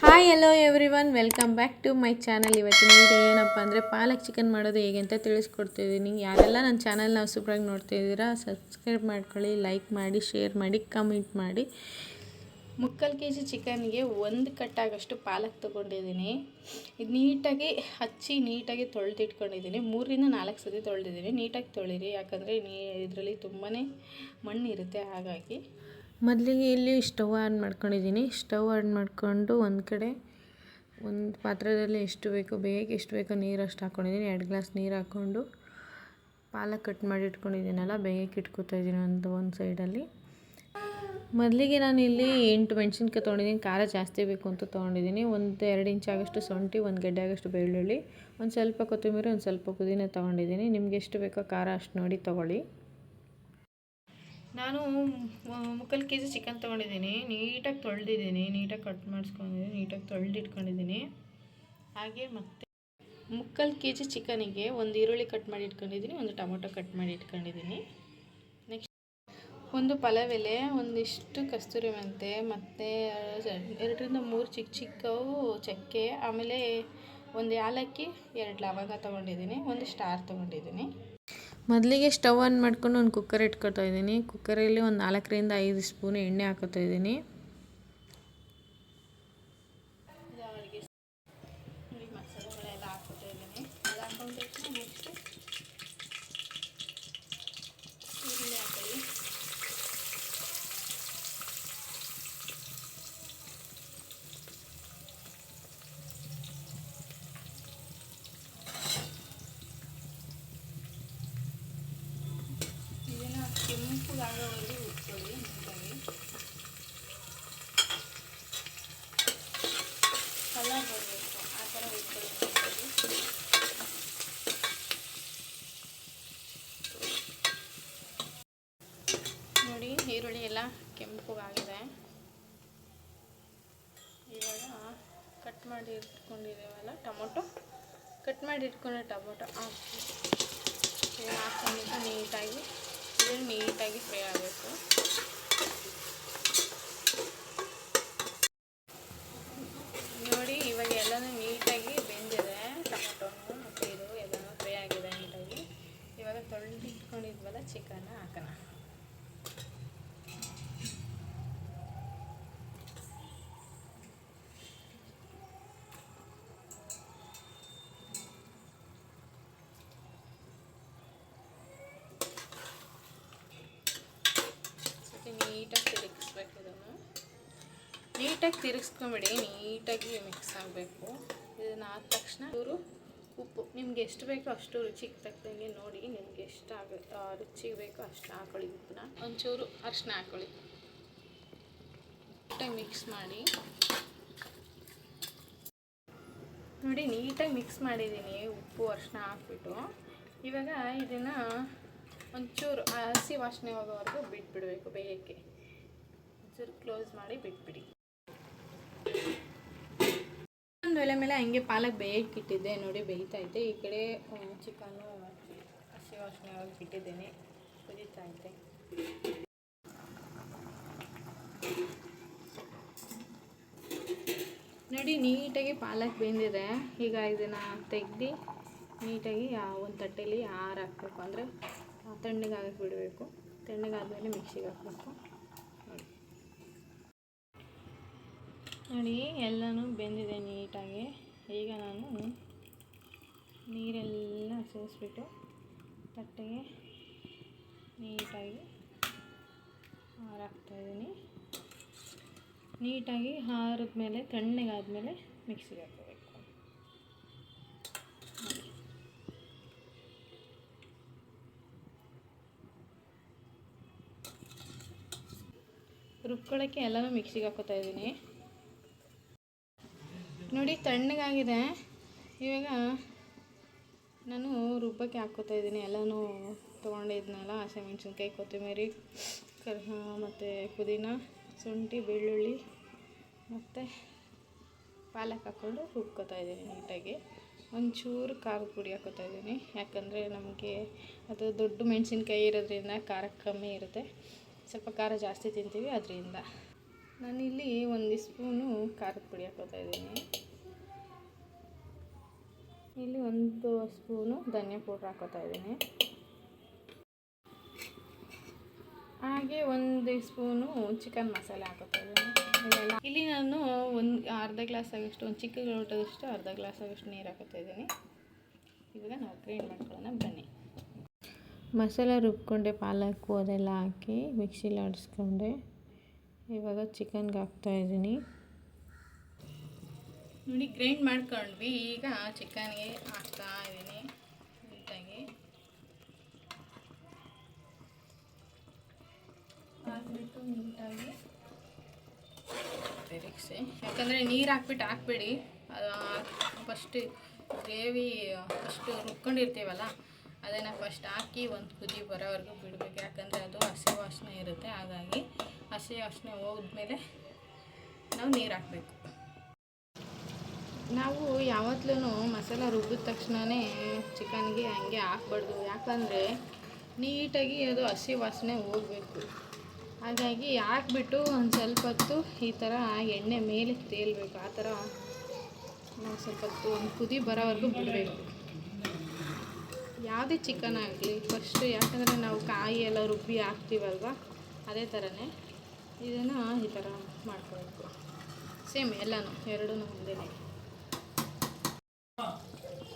Hi hello everyone welcome back to my channel ಇವತ್ತಿನ video ಏನಪ್ಪ ಅಂದರೆ ಪಾಲಕ್ ಚಿಕನ್ ಮಾಡೋದು ಹೇಗೆ ಅಂತ ತಿಳಿಸ್ಕೊಡ್ತಿದ್ದೀನಿ. ಯಾರೆಲ್ಲ ನನ್ನ ಚಾನಲ್ನ ನೋಡ್ತಾ ನೋಡ್ತಿದ್ದೀರಾ ಸಬ್ಸ್ಕ್ರೈಬ್ ಮಾಡ್ಕೊಳ್ಳಿ ಲೈಕ್ ಮಾಡಿ ಶೇರ್ ಮಾಡಿ ಕಮೆಂಟ್ ಮಾಡಿ. ಮುಕ್ಕಾಲು ಕೆ ಜಿ ಚಿಕನ್ಗೆ ಒಂದು ಕಟ್ಟಾಗಷ್ಟು ಪಾಲಕ್ ತೊಗೊಂಡಿದ್ದೀನಿ. ಇದು ನೀಟಾಗಿ ಹಚ್ಚಿ ನೀಟಾಗಿ ತೊಳೆದಿಟ್ಕೊಂಡಿದ್ದೀನಿ. ಮೂರರಿಂದ ನಾಲ್ಕು ಸತಿ ತೊಳೆದಿದ್ದೀನಿ. ನೀಟಾಗಿ ತೊಳಿರಿ, ಯಾಕಂದರೆ ನೀ ಇದರಲ್ಲಿ ತುಂಬಾ ಮಣ್ಣಿರುತ್ತೆ, ಹಾಗಾಗಿ. ಮೊದಲಿಗೆ ಇಲ್ಲಿ ಸ್ಟವ್ ಆನ್ ಮಾಡ್ಕೊಂಡಿದ್ದೀನಿ. ಸ್ಟವ್ ಆನ್ ಮಾಡಿಕೊಂಡು ಒಂದು ಕಡೆ ಒಂದು ಪಾತ್ರೆಯಲ್ಲಿ ಎಷ್ಟು ಬೇಕೋ ಬೇಗ ಎಷ್ಟು ಬೇಕೋ ನೀರು ಅಷ್ಟು ಹಾಕ್ಕೊಂಡಿದ್ದೀನಿ ಎರಡು ಗ್ಲಾಸ್ ನೀರು ಹಾಕ್ಕೊಂಡು ಪಾಲಕ್ ಕಟ್ ಮಾಡಿ ಇಟ್ಕೊಂಡಿದ್ದೀನಲ್ಲ ಬೇಗಕ್ಕೆ ಇಟ್ಕೊತಾ ಇದ್ದೀನಿ ಒಂದು ಒಂದು ಸೈಡಲ್ಲಿ ಮೊದಲಿಗೆ ನಾನು ಇಲ್ಲಿ ಎಂಟು ಮೆಣಸಿನ್ಕಾಯಿ ತೊಗೊಂಡಿದ್ದೀನಿ. ಖಾರ ಜಾಸ್ತಿ ಬೇಕು ಅಂತ ತೊಗೊಂಡಿದ್ದೀನಿ. ಒಂದು ಎರಡು ಇಂಚ್ ಆಗಷ್ಟು ಶುಂಠಿ, ಒಂದು ಗಡ್ಡೆ ಆಗಷ್ಟು ಬೆಳ್ಳುಳ್ಳಿ, ಒಂದು ಸ್ವಲ್ಪ ಕೊತ್ತಂಬರಿ, ಒಂದು ಸ್ವಲ್ಪ ಪುದೀನ ತೊಗೊಂಡಿದ್ದೀನಿ. ನಿಮ್ಗೆ ಎಷ್ಟು ಬೇಕೋ ಖಾರ ಅಷ್ಟು ನೋಡಿ ತೊಗೊಳ್ಳಿ. ನಾನು ಮುಕ್ಕಾಲು ಕೆ ಜಿ ಚಿಕನ್ ತೊಗೊಂಡಿದ್ದೀನಿ. ನೀಟಾಗಿ ತೊಳೆದಿದ್ದೀನಿ. ನೀಟಾಗಿ ಕಟ್ ಮಾಡಿಸ್ಕೊಂಡಿದ್ದೀನಿ. ನೀಟಾಗಿ ತೊಳೆದಿಟ್ಕೊಂಡಿದ್ದೀನಿ. ಹಾಗೆ ಮತ್ತೆ ಮುಕ್ಕಾಲು ಕೆ ಜಿ ಚಿಕನಿಗೆ ಒಂದು ಈರುಳ್ಳಿ ಕಟ್ ಮಾಡಿ ಇಟ್ಕೊಂಡಿದ್ದೀನಿ. ಒಂದು ಟೊಮೊಟೊ ಕಟ್ ಮಾಡಿ ಇಟ್ಕೊಂಡಿದ್ದೀನಿ. ನೆಕ್ಸ್ಟ್ ಒಂದು ಪಲಾವ್ ಎಲೆ ಒಂದಿಷ್ಟು ಕಸ್ತೂರಿ ಮೆಂತೆ, ಮತ್ತು ಎರಡರಿಂದ ಮೂರು ಚಿಕ್ಕ ಚಿಕ್ಕವು ಚಕ್ಕೆ, ಆಮೇಲೆ ಒಂದು ಏಲಕ್ಕಿ ಎರಡು ಲವಂಗ ತೊಗೊಂಡಿದ್ದೀನಿ. ಒಂದು ಸ್ಟಾರ್ ತೊಗೊಂಡಿದ್ದೀನಿ. ಮೊದಲಿಗೆ ಸ್ಟವ್ ಆನ್ ಮಾಡ್ಕೊಂಡು ಒಂದು ಕುಕ್ಕರ್ ಇಟ್ಕೊಳ್ತಾ ಇದ್ದೀನಿ. ಕುಕ್ಕರಲ್ಲಿ ಒಂದು ನಾಲ್ಕರಿಂದ ಐದು ಸ್ಪೂನ್ ಎಣ್ಣೆ ಹಾಕೋತಾ ಇದ್ದೀನಿ ಮಸಾಲೆಗಳೆಲ್ಲ ಹಾಕೋತಾ ಇದ್ದೀನಿ ಅದು ಹಾಕೊಂಡ್ಬಿಟ್ಟು ನೆಕ್ಸ್ಟ್ ಈರುಳ್ಳಿ ಹಾಕೊಳ್ಳಿ ಇದನ್ನು ಕೆಂಪುಗಾಗೋವರೆಗೂ ಉಟ್ಕೊಳ್ಳಿ ನೀಟಾಗಿ ಕಲರ್ ಬರಬೇಕು ಆ ಥರ ಉಟ್ಕೊಳ್ಳಿ ನೀಟಾಗಿ ನೋಡಿ ಈರುಳ್ಳಿ ಎಲ್ಲ ಕೆಂಪುಗಾಗಿದೆ ಇವಾಗ ಕಟ್ ಮಾಡಿ ಇಟ್ಕೊಂಡಿದ್ದೀವಲ್ಲ, ಟೊಮೊಟೊ? ಕಟ್ ಮಾಡಿ ಇಟ್ಕೊಂಡೆ ಟೊಮೊಟೊ. ಹಾಕಿ ಹಾಕ್ಕೊಂಡಿದ್ದು ನೀಟಾಗಿ ನೀಟಾಗಿ ಫ್ರೈ ಆಗಬೇಕು ನೋಡಿ ಇವಾಗ ಎಲ್ಲನೂ ನೀಟಾಗಿ ಬೆಂದಿದೆ ಟೊಮೊಟೊನು ಮತ್ತು ಇದು ಎಲ್ಲನೂ ಫ್ರೈ ಆಗಿದೆ ನೀಟಾಗಿ ಇವಾಗ ತೊಳೆದಿಟ್ಕೊಂಡಿದ್ವಲ್ಲ ಚಿಕನ್ನ ಹಾಕೋಣ ಸತಿ ನೀಟಾಗಿ ತಿರುಗಿಸ್ಬೇಕು ಇದನ್ನು ನೀಟಾಗಿ ತಿರುಗಿಸ್ಕೊಂಬಿಡಿ, ನೀಟಾಗಿ ಮಿಕ್ಸ್ ಆಗಬೇಕು. ಇದನ್ನು ಆದ ತಕ್ಷಣ ಇವರು ಉಪ್ಪು, ನಿಮ್ಗೆ ಎಷ್ಟು ಬೇಕೋ ಅಷ್ಟು ರುಚಿಗೆ ತಕ್ಕಂಗೆ ನೋಡಿ ನಿಮ್ಗೆ ಎಷ್ಟು ಆಗುತ್ತೆ ರುಚಿಗೆ ಬೇಕೋ ಅಷ್ಟು ಹಾಕೊಳ್ಳಿ ಉಪ್ಪನ್ನ. ಒಂಚೂರು ಅರಿಶಿನ ಹಾಕೊಳ್ಳಿ. ನೀಟಾಗಿ ಮಿಕ್ಸ್ ಮಾಡಿ. ನೋಡಿ, ನೀಟಾಗಿ ಮಿಕ್ಸ್ ಮಾಡಿದ್ದೀನಿ ಉಪ್ಪು, ಅರಿಶಿನ ಹಾಕ್ಬಿಟ್ಟು. ಇವಾಗ ಇದನ್ನು ಒಂಚೂರು ಹಸಿ ವಾಸನೆ ಹೋಗೋವರೆಗೂ ಬಿಟ್ಬಿಡಬೇಕು ಬೇಯಕ್ಕೆ. ಒಂಚೂರು ಕ್ಲೋಸ್ ಮಾಡಿ ಬಿಟ್ಬಿಡಿ. ಒಂದು ಒಲೆ ಮೇಲೆ ಹಂಗೆ ಪಾಲಕ್ ಬೇಯಕ್ಕೆ ಇಟ್ಟಿದ್ದೆ ನೋಡಿ ಬೇಯ್ತೈತೆ ಈ ಕಡೆ ಚಿಕನ್ನು ಹಸಿ ವಾಸನೆ ಹೋಗಿ ಇಟ್ಟಿದ್ದೇನೆ ಐತೆ ನೋಡಿ, ನೀಟಾಗಿ ಪಾಲಕ್ ಬೆಂದಿದೆ. ಈಗ ಇದನ್ನು ತೆಗ್ದು ನೀಟಾಗಿ ಒಂದು ತಟ್ಟೆಯಲ್ಲಿ ಆರು ಹಾಕ್ಬೇಕು. ಅಂದರೆ ತಣ್ಣಗಾಗಕ್ಕೆ ಬಿಡಬೇಕು. ತಣ್ಣಗಾದ್ಮೇಲೆ ಮಿಕ್ಸಿಗೆ ಹಾಕಬೇಕು. ನೋಡಿ, ಎಲ್ಲನೂ ಬೆಂದಿದೆ ನೀಟಾಗಿ. ಈಗ ನಾನು ನೀರೆಲ್ಲ ಸೋಸಿಬಿಟ್ಟು ತಟ್ಟೆಗೆ ನೀಟಾಗಿ ಹಾರಾಕ್ತಾಯಿದ್ದೀನಿ ನೀಟಾಗಿ ಹಾರದ ಮೇಲೆ ತಣ್ಣಗಾದ್ಮೇಲೆ ಮಿಕ್ಸಿಗೆ ಹಾಕಬೇಕು ರುಬ್ಕೊಳ್ಳೋಕ್ಕೆ ಎಲ್ಲನೂ ಮಿಕ್ಸಿಗೆ ಹಾಕೋತಾ ಇದ್ದೀನಿ. ನೋಡಿ ತಣ್ಣಗಾಗಿದೆ. ಇವಾಗ ನಾನು ರುಬ್ಬಕ್ಕೆ ಹಾಕ್ಕೋತಾ ಇದ್ದೀನಿ. ಎಲ್ಲನೂ ತೊಗೊಂಡಿದ್ನಲ್ಲ ಹಸಿಮೆಣ್ಸಿನ್ಕಾಯಿ ಕೊತ್ತಂಬರಿ ಕರ್ ಮತ್ತು ಪುದೀನ, ಶುಂಠಿ, ಬೆಳ್ಳುಳ್ಳಿ ಮತ್ತು ಪಾಲಕ್ ಹಾಕ್ಕೊಂಡು ರುಬ್ಕೋತಾ ಇದ್ದೀನಿ ನೀಟಾಗಿ. ಒಂಚೂರು ಖಾರದ ಪುಡಿ ಹಾಕೋತಾ ಇದ್ದೀನಿ. ಯಾಕಂದರೆ ನಮಗೆ ಅದು ದೊಡ್ಡ ಮೆಣಸಿನ್ಕಾಯಿ ಇರೋದ್ರಿಂದ ಖಾರ ಕಮ್ಮಿ ಇರುತ್ತೆ. ಸ್ವಲ್ಪ ಖಾರ ಜಾಸ್ತಿ ತಿಂತೀವಿ, ಅದರಿಂದ. ನಾನಿಲ್ಲಿ ಒಂದು ಸ್ಪೂನು ಖಾರದ ಪುಡಿ ಹಾಕೋತಾ ಇದ್ದೀನಿ. ಇಲ್ಲಿ ಒಂದು ಸ್ಪೂನು ಧನಿಯಾ ಪೌಡ್ರ್ ಹಾಕೋತಾ ಇದ್ದೀನಿ. ಹಾಗೆ ಒಂದು ಸ್ಪೂನು ಚಿಕನ್ ಮಸಾಲೆ ಹಾಕೋತಾ ಇದ್ದೀನಿ. ಇಲ್ಲಿ ನಾನು ಒಂದು ಅರ್ಧ ಗ್ಲಾಸ್ ಆಗೋಷ್ಟು, ಒಂದು ಚಿಕ್ಕ ಲೋಟದಷ್ಟು ಅರ್ಧ ಗ್ಲಾಸ್ ಆಗೋಷ್ಟು ನೀರು ಹಾಕೋತಾ ಇದ್ದೀನಿ. ಇವಾಗ ನಾವು ಗ್ರೈಂಡ್ ಮಾಡ್ಕೊಳ್ಳೋಣ, ಬನ್ನಿ. ಮಸಾಲ ರುಬ್ಕೊಂಡೆ ಪಾಲಕ್ಕು ಅದೆಲ್ಲ ಹಾಕಿ ಮಿಕ್ಸಿಲಿ ಆಡಿಸ್ಕೊಂಡೆ. ಇವಾಗ ಚಿಕನ್ಗೆ ಹಾಕ್ತಾ ಇದ್ದೀನಿ. ನೋಡಿ ಗ್ರೈಂಡ್ ಮಾಡ್ಕೊಂಡ್ವಿ. ಈಗ ಚಿಕನ್ಗೆ ಹಾಕ್ತಾ ಇದ್ದೀನಿ ನೀಟಾಗಿ. ಹಾಕ್ಬಿಟ್ಟು ನೀಟಾಗಿ ತಿರುಗಿಸಿ ಯಾಕಂದರೆ ನೀರು ಹಾಕ್ಬಿಟ್ಟು ಹಾಕ್ಬೇಡಿ. ಅದು ಫಸ್ಟ್ ಗ್ರೇವಿ ಫಸ್ಟು ರುಬ್ಕೊಂಡಿರ್ತೀವಲ್ಲ, ಅದನ್ನು ಫಸ್ಟ್ ಹಾಕಿ ಒಂದು ಕುದಿ ಬರೋವರೆಗೂ ಬಿಡಬೇಕು. ಯಾಕಂದರೆ ಅದು ಹಸಿ ವಾಸನೆ ಇರುತ್ತೆ. ಹಾಗಾಗಿ ಹಸಿ ವಾಸನೆ ಹೋದ್ಮೇಲೆ ನಾವು ನೀರು ಹಾಕಬೇಕು. ನಾವು ಯಾವತ್ತೂ ಮಸಾಲ ರುಬ್ಬಿದ ತಕ್ಷಣವೇ ಚಿಕನ್ಗೆ ಹಂಗೆ ಹಾಕ್ಬಾರ್ದು. ಯಾಕಂದರೆ ನೀಟಾಗಿ ಅದು ಹಸಿ ವಾಸನೆ ಹೋಗಬೇಕು. ಹಾಗಾಗಿ ಹಾಕ್ಬಿಟ್ಟು ಒಂದು ಸ್ವಲ್ಪ ಹೊತ್ತು ಈ ಥರ ಎಣ್ಣೆ ಮೇಲೆ ತೇಲ್ಬೇಕು. ಆ ಥರ ನಾವು ಸ್ವಲ್ಪ ಹೊತ್ತು ಒಂದು ಕುದಿ ಬರೋವರೆಗೂ ಬಿಡಬೇಕು. ಯಾವುದೇ ಚಿಕನ್ ಆಗಲಿ ಫಸ್ಟು ಯಾಕಂದರೆ ನಾವು ಕಾಯಿ ಎಲ್ಲ ರುಬ್ಬಿ ಹಾಕ್ತೀವಲ್ವ? ಅದೇ ಥರನೇ ಇದನ್ನು ಈ ಥರ ಮಾಡ್ಕೋಬೇಕು. ಸೇಮ್ ಎಲ್ಲನೂ ಎರಡೂ ಒಂದೇ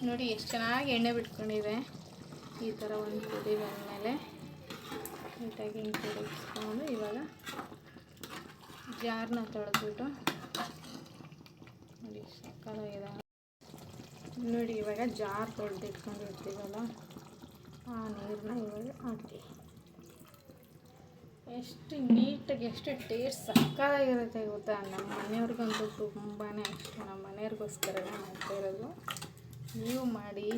ನೋಡಿ ಎಷ್ಟು ಚೆನ್ನಾಗಿ ಎಣ್ಣೆ ಬಿಟ್ಕೊಂಡಿದೆ. ಈ ಥರ ಒಂದು ಕುದಿ ಬಂದಮೇಲೆ ನೀಟಾಗಿ ಹಿಂಗೆ ತಿರುಗಿಸ್ಕೊಂಡು ಇವಾಗ ಜಾರನ್ನ ತೊಳೆದ್ಬಿಟ್ಟು ನೋಡಿ ಸಕ್ಕತ್ತಾಗಿದೆ. ನೋಡಿ ಇವಾಗ ಜಾರ್ ತೊಳೆದಿಟ್ಕೊಂಡಿರ್ತೀವಲ್ಲ, ಆ ನೀರನ್ನ ಇವಾಗ ಹಾಕಿ. ಎಷ್ಟು ನೀಟಾಗಿ, ಎಷ್ಟು ಟೇಸ್ಟ್ ಸಕ್ಕತ್ತಾಗಿರುತ್ತೆ ಗೊತ್ತಾ? ನಮ್ಮ ಮನೆಯವ್ರಿಗಂತೂ ತುಂಬಾ ಇಷ್ಟ. ನಮ್ಮ ಮನೆಯವ್ರಿಗೋಸ್ಕರನೇ ಮಾಡ್ತಾ ಇರೋದು, ನೀವು ಮಾಡಿ,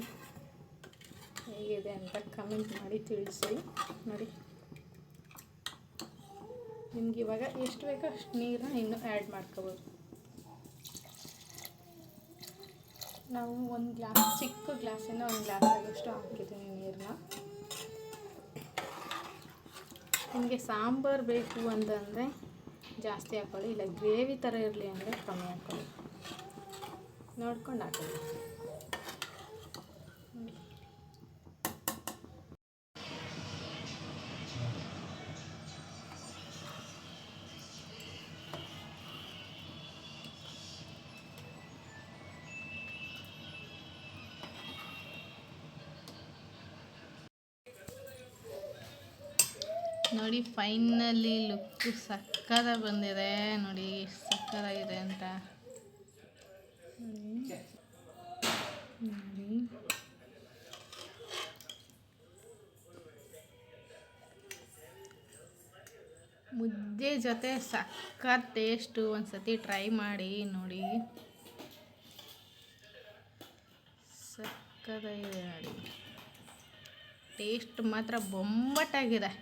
ಹೇಗಿದೆ ಅಂತ ಕಮೆಂಟ್ ಮಾಡಿ ತಿಳಿಸಿ. ನೋಡಿ. ನಿಮ್ಗೆ ಇವಾಗ ಎಷ್ಟು ಬೇಕೋ ಅಷ್ಟು ನೀರನ್ನ ಇನ್ನೂ ಆ್ಯಡ್ ಮಾಡ್ಕೋಬೋದು. ನಾವು ಒಂದು ಗ್ಲಾಸ್ ಚಿಕ್ಕ ಗ್ಲಾಸಿಂದ ಒಂದು ಗ್ಲಾಸ್ ಆಗೋಷ್ಟು ಹಾಕಿದ್ದೀನಿ ನೀರನ್ನ. ನಿಮಗೆ ಸಾಂಬಾರು ಬೇಕು ಅಂತಂದರೆ ಜಾಸ್ತಿ ಹಾಕ್ಕೊಳ್ಳಿ ಇಲ್ಲ ಗ್ರೇವಿ ಥರ ಇರಲಿ ಅಂದರೆ ಕಮ್ಮಿ ಹಾಕ್ಕೊಳ್ಳಿ ನೋಡ್ಕೊಂಡು ಹಾಕೊಳ್ಳಿ. ನೋಡಿ ಫೈನಲಿ ಲುಕ್ ಸಕ್ಕದ ಬಂದಿದೆ. ನೋಡಿ ಸಕ್ಕದಾಗಿದೆ ಅಂತ. ಮುದ್ದೆ ಜೊತೆ ಸಕ್ಕ ಟೇಸ್ಟು ಒಂದು ಸತಿ ಟ್ರೈ ಮಾಡಿ, ನೋಡಿ. ಸಕ್ಕದಾಗಿದೆ ನೋಡಿ. ಟೇಸ್ಟ್ ಮಾತ್ರ ಬೊಂಬಟ್ಟಾಗಿದೆ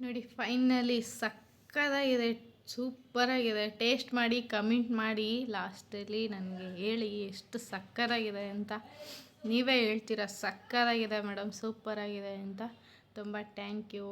ನೋಡಿ ಫೈನಲಿ ಸಕ್ಕದಾಗಿದೆ ಸೂಪರಾಗಿದೆ ಟೇಸ್ಟ್ ಮಾಡಿ ಕಮೆಂಟ್ ಮಾಡಿ ಲಾಸ್ಟಲ್ಲಿ ನನಗೆ ಹೇಳಿ ಎಷ್ಟು ಸಕ್ಕದಾಗಿದೆ ಅಂತ. ನೀವೇ ಹೇಳ್ತೀರಾ ಸಕ್ಕದಾಗಿದೆ ಮೇಡಮ್ ಸೂಪರಾಗಿದೆ ಅಂತ. ತುಂಬ ಟ್ಯಾಂಕ್ ಯು